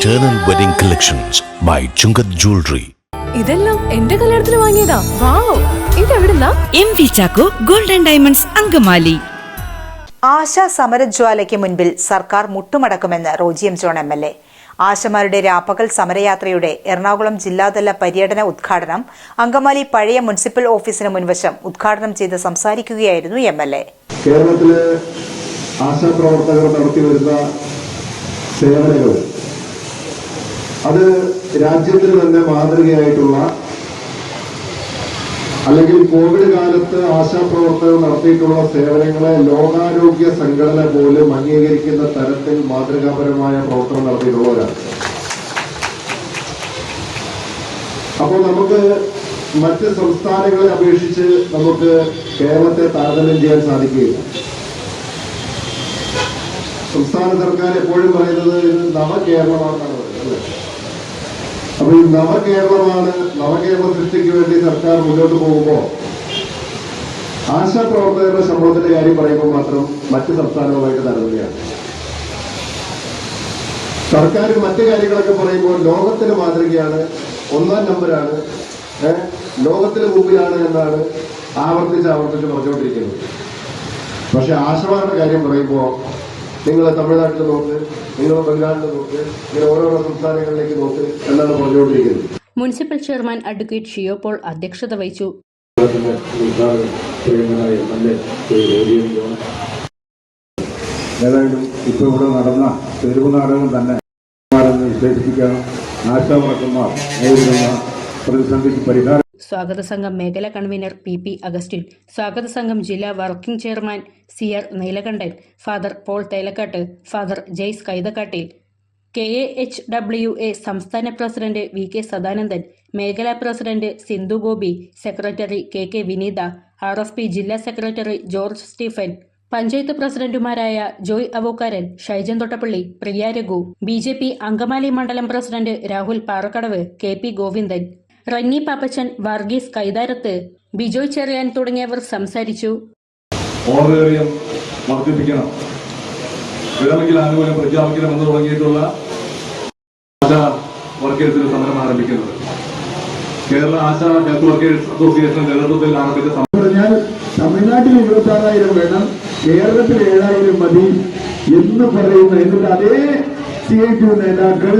Eternal Wedding Collections by Chungath Jewelry. ഇതെല്ലാം എന്റെ കല്യാണത്തിന് വാങ്ങിയതാ. Wow ഇതെവിടുന്നാ? M V Chacko golden diamonds Angamaly. ASHA സമരജ്വാലയ്ക്ക് മുൻപിൽ സർക്കാർ മുട്ടുമടക്കുമെന്ന് Roji M John M L A. ആശമാരുടെ രാപ്പകൽ സമരയാത്രയുടെ എറണാകുളം ജില്ലാതല പര്യടന ഉദ്ഘാടനം അങ്കമാലി പഴയ മുനിസിപ്പൽ ഓഫീസിന് മുൻവശം ഉദ്ഘാടനം ചെയ്ത് സംസാരിക്കുകയായിരുന്നു എം എൽ എ. കേരളത്തിലെ ആശാപ്രവർത്തകർ നടത്തി വരുന്ന സേവനങ്ങൾ അത് രാജ്യത്തിന് തന്നെ മാതൃകയായിട്ടുള്ള അല്ലെങ്കിൽ കോവിഡ് കാലത്ത് ആശാപ്രവർത്തകർ നടത്തിയിട്ടുള്ള സേവനങ്ങളെ ലോകാരോഗ്യ സംഘടന പോലും അംഗീകരിക്കുന്ന തരത്തിൽ മാതൃകാപരമായ പ്രവർത്തനം നടത്തിയിട്ടുള്ളവരാണ്. അപ്പോൾ നമുക്ക് മറ്റ് സംസ്ഥാനങ്ങളെ അപേക്ഷിച്ച് നമുക്ക് കേരളത്തെ താരതമ്യം ചെയ്യാൻ സാധിക്കുകയില്ല. സംസ്ഥാന സർക്കാർ എപ്പോഴും പറയുന്നത് ഇത് നവകേരളമാണെന്നാണ് പറയുന്നത് അപ്പൊ ഈ നവകേരളമാണ് നവകേരള സൃഷ്ടിക്ക് വേണ്ടി സർക്കാർ മുന്നോട്ട് പോകുമ്പോൾ ആശാപ്രവർത്തകരുടെ ശമ്പളത്തിന്റെ കാര്യം പറയുമ്പോൾ മാത്രം മറ്റ് സംസ്ഥാനങ്ങളുമായിട്ട് താരതമ്യമാണ് സർക്കാർ മറ്റു കാര്യങ്ങളൊക്കെ പറയുമ്പോൾ ലോകത്തിന് മാതൃകയാണ് ഒന്നാം നമ്പരാണ് ലോകത്തിന് മുമ്പിലാണ് എന്നാണ് ആവർത്തിച്ച് ആവർത്തിച്ച് പറഞ്ഞുകൊണ്ടിരിക്കുന്നത്. പക്ഷെ ആശമാരുടെ കാര്യം പറയുമ്പോൾ നിങ്ങൾ തമിഴ്നാട്ടിൽ നോക്ക് നിങ്ങൾ ബംഗാളിൽ നോക്ക് നിങ്ങൾ ഓരോരോ സംസ്ഥാനങ്ങളിലേക്ക് നോക്ക് എന്നാണ് പറഞ്ഞുകൊണ്ടിരിക്കുന്നത്. Municipal chairman advocate Shiyo Paul അധ്യക്ഷത വഹിച്ചു. ഏതായാലും ഇപ്പോൾ ഇവിടെ നടന്ന തെരുവ് നാടകം തന്നെ വിശേഷിപ്പിക്കാൻ ആശാവർക്കന്മാർ നേരിടുന്ന പ്രതിസന്ധിക്ക് പരിഹാരം സ്വാഗത സംഘം മേഖലാ കൺവീനർ പി പി അഗസ്റ്റിൻ സ്വാഗത സംഘം ജില്ലാ working chairman C R Neelakantan father Paul Thelakkattu father Jaise Kaithakkattil. K A H W A സംസ്ഥാന പ്രസിഡന്റ് വി കെ സദാനന്ദൻ മേഖലാ president Sindhu Gopi secretary K K Vineetha R F P ജില്ലാ secretary George Stephen panchayat പ്രസിഡന്റുമാരായ Joy Avokkaran Shaijan Thottappally Priya Raghu B J P Angamaly മണ്ഡലം president Rahul Parakkadavu K P Govindan Ranni Pappachan Varghese Kaitharath Bijoy Cherian തുടങ്ങിയവർ സംസാരിച്ചു. Honorarium വർദ്ധിപ്പിക്കണം. വിരമിക്കൽ ആനുകൂല്യം പ്രഖ്യാപിക്കണമെന്ന് തുടങ്ങിയിട്ടുള്ള വർക്കേഴ്സിന് സമരം ആരംഭിക്കുന്നത്. Kerala Asha health workers association നേതൃത്വത്തിൽ ആരംഭിച്ച സമരം. തമിഴ്നാട്ടിൽ ഇരുപത്തി ആറായിരം വേണം കേരളത്തിൽ ഏഴായിരം മതി എന്ന് പറയുന്ന എന്നിട്ട് അതേ സി ഐ ടി നേതാക്കൾ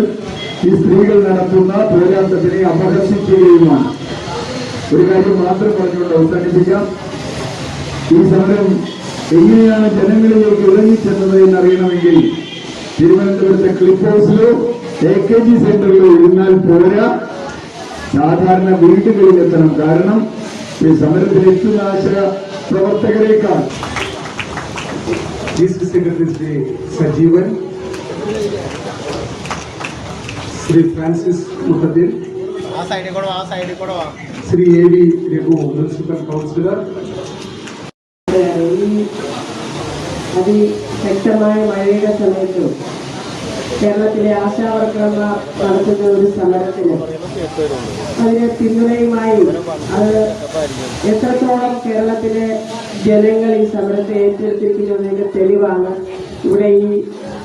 ഈ സ്ത്രീകൾ നടത്തുന്ന പോരാട്ടത്തിനെ അപഹസിക്കുകയുമാണ് ഒരു കാര്യം മാത്രം പറഞ്ഞുകൊണ്ട് അവസാനിപ്പിക്കാം ഈ സമരം എങ്ങനെയാണ് ജനങ്ങളിലേക്ക് ഇറങ്ങിച്ചെന്നത് എന്നറിയണമെങ്കിൽ തിരുവനന്തപുരത്തെ ക്ലിപ്പ് ഹൗസിലോ എ കെ ജി സെന്ററിലോ ഇരുന്നാൽ പോരാ സാധാരണ വീടുകളിൽ എത്തണം കാരണം ഈ സമരത്തിൽ എത്തുന്ന ആശയ പ്രവർത്തകരെക്കാൾ chief secretary Shri Sajeevan Shri Francis Muhaddeen Shri A V Raghu municipal councillor. അതിശക്തമായ മഴയുടെ സമയത്തും കേരളത്തിലെ ആശാവർക്കർമാർ നടത്തുന്ന ഒരു സമരത്തിന് അതിന് പിന്തുണയുമായി അത് എത്രത്തോളം കേരളത്തിലെ ജനങ്ങൾ ഈ സമരത്തെ ഏറ്റെടുത്തിരിക്കുന്നതിന്റെ തെളിവാണ് ഇവിടെ ഈ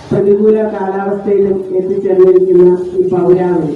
പ്രതികൂല കാലാവസ്ഥയിലും എത്തിച്ചേർന്നിരിക്കുന്ന ഈ പൗരാവലി.